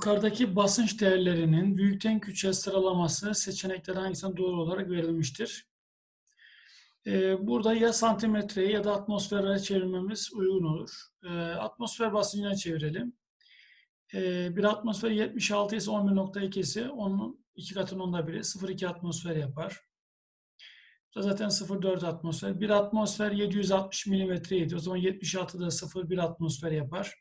Yukarıdaki basınç değerlerinin büyükten küçüğe sıralaması seçenekler hangisinden doğru olarak verilmiştir? Ee, burada ya santimetreye ya da atmosfere çevirmemiz uygun olur. Ee, atmosfer basıncına çevirelim. Ee, bir atmosfer 76 ise 11.2 ise onun iki katının onda biri 0.2 atmosfer yapar. Bu da zaten 0.4 atmosfer. Bir atmosfer 760 milimetreydi. O zaman 76 da 0.1 atmosfer yapar.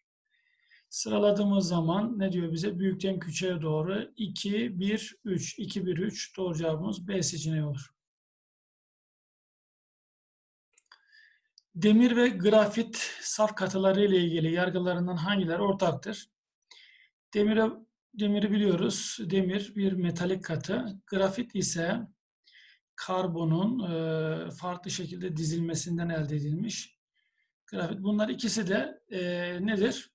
Sıraladığımız zaman ne diyor bize? Büyükten küçüğe doğru 2, 1, 3. 2, 1, 3. Doğru cevabımız B seçeneği olur. Demir ve grafit saf katıları ile ilgili yargılarından hangileri ortaktır? Demire, demiri biliyoruz. Demir bir metalik katı. Grafit ise karbonun e, farklı şekilde dizilmesinden elde edilmiş. Grafit. Bunlar ikisi de e, nedir?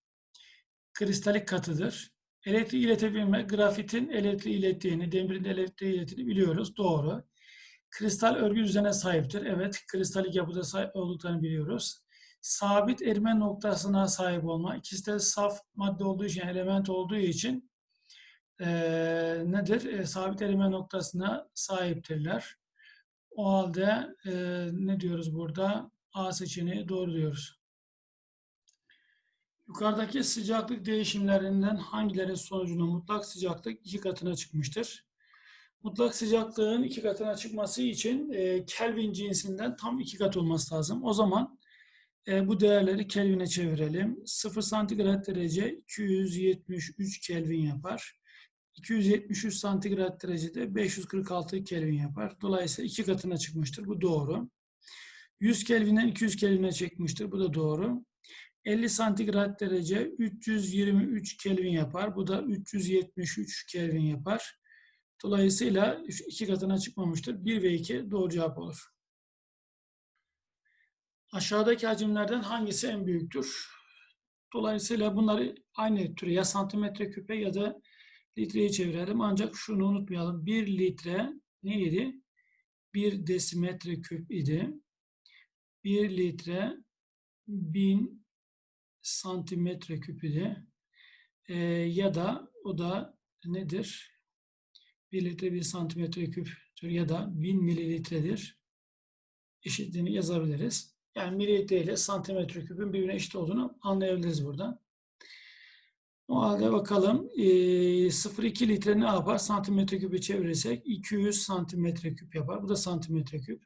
Kristalik katıdır. Elektriği iletebilme, grafitin elektriği ilettiğini, demirin elektriği ilettiğini biliyoruz. Doğru. Kristal örgü düzene sahiptir. Evet, kristalik yapıda sahip olduklarını biliyoruz. Sabit erime noktasına sahip olma. İkisi de saf madde olduğu için, element olduğu için e, nedir? E, sabit erime noktasına sahiptirler. O halde e, ne diyoruz burada? A seçeneği doğru diyoruz. Yukarıdaki sıcaklık değişimlerinden hangileri sonucunda mutlak sıcaklık iki katına çıkmıştır? Mutlak sıcaklığın iki katına çıkması için e, Kelvin cinsinden tam iki kat olması lazım. O zaman e, bu değerleri Kelvin'e çevirelim. 0 santigrat derece 273 Kelvin yapar. 273 santigrat derecede 546 Kelvin yapar. Dolayısıyla iki katına çıkmıştır. Bu doğru. 100 Kelvin'den 200 Kelvin'e çekmiştir. Bu da doğru. 50 santigrat derece 323 Kelvin yapar. Bu da 373 Kelvin yapar. Dolayısıyla iki katına çıkmamıştır. 1 ve 2 doğru cevap olur. Aşağıdaki hacimlerden hangisi en büyüktür? Dolayısıyla bunları aynı türe ya santimetre küpe ya da litreye çevirelim. Ancak şunu unutmayalım. 1 litre neydi? 1 desimetre küp idi. 1 litre 1000 santimetre küp idi. Ee, ya da o da nedir? 1 litre 1 santimetre küptür ya da 1000 mililitredir. Eşitliğini yazabiliriz. Yani mililitre ile santimetre küpün birbirine eşit olduğunu anlayabiliriz buradan. O halde bakalım e, 0,2 litre ne yapar? Santimetre küpü çevirirsek 200 santimetre küp yapar. Bu da santimetre küp.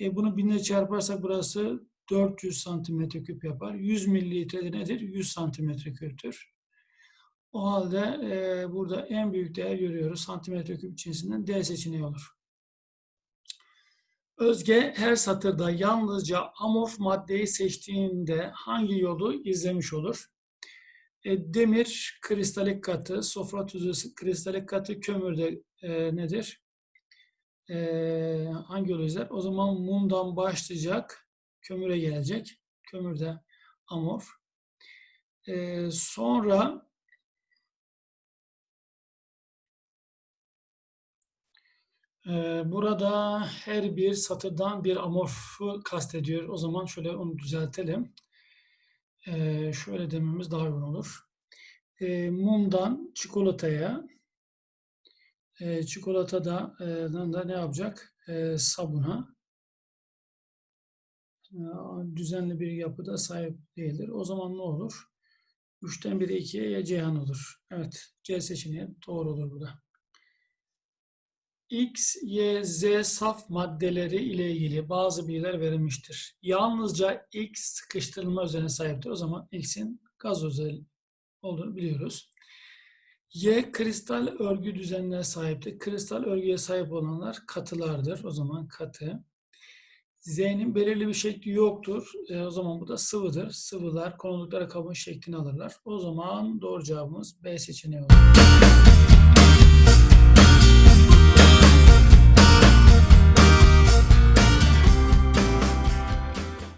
E, bunu binle çarparsak burası 400 santimetre küp yapar. 100 mililitre de nedir? 100 santimetre küptür. O halde e, burada en büyük değer görüyoruz. Santimetre küp cinsinden D seçeneği olur. Özge her satırda yalnızca amorf maddeyi seçtiğinde hangi yolu izlemiş olur? E, demir kristalik katı, sofra tuzu kristalik katı, kömürde e, nedir? E, hangi yolu izler? O zaman mumdan başlayacak, kömüre gelecek. Kömürde amorf. E, sonra Burada her bir satırdan bir amorfu kastediyor. O zaman şöyle onu düzeltelim. Şöyle dememiz daha uygun olur. Mumdan çikolataya, çikolatadan da ne yapacak? Sabuna. Düzenli bir yapıda sahip değildir. O zaman ne olur? 3'ten 1'e 2'ye ya Ceyhan olur. Evet, C seçeneği doğru olur burada. X, Y, Z saf maddeleri ile ilgili bazı bilgiler verilmiştir. Yalnızca X sıkıştırılma özelliğine sahiptir. O zaman X'in gaz özel olduğunu biliyoruz. Y kristal örgü düzenine sahiptir. Kristal örgüye sahip olanlar katılardır. O zaman katı. Z'nin belirli bir şekli yoktur. E, o zaman bu da sıvıdır. Sıvılar konuldukları kabın şeklini alırlar. O zaman doğru cevabımız B seçeneği olur.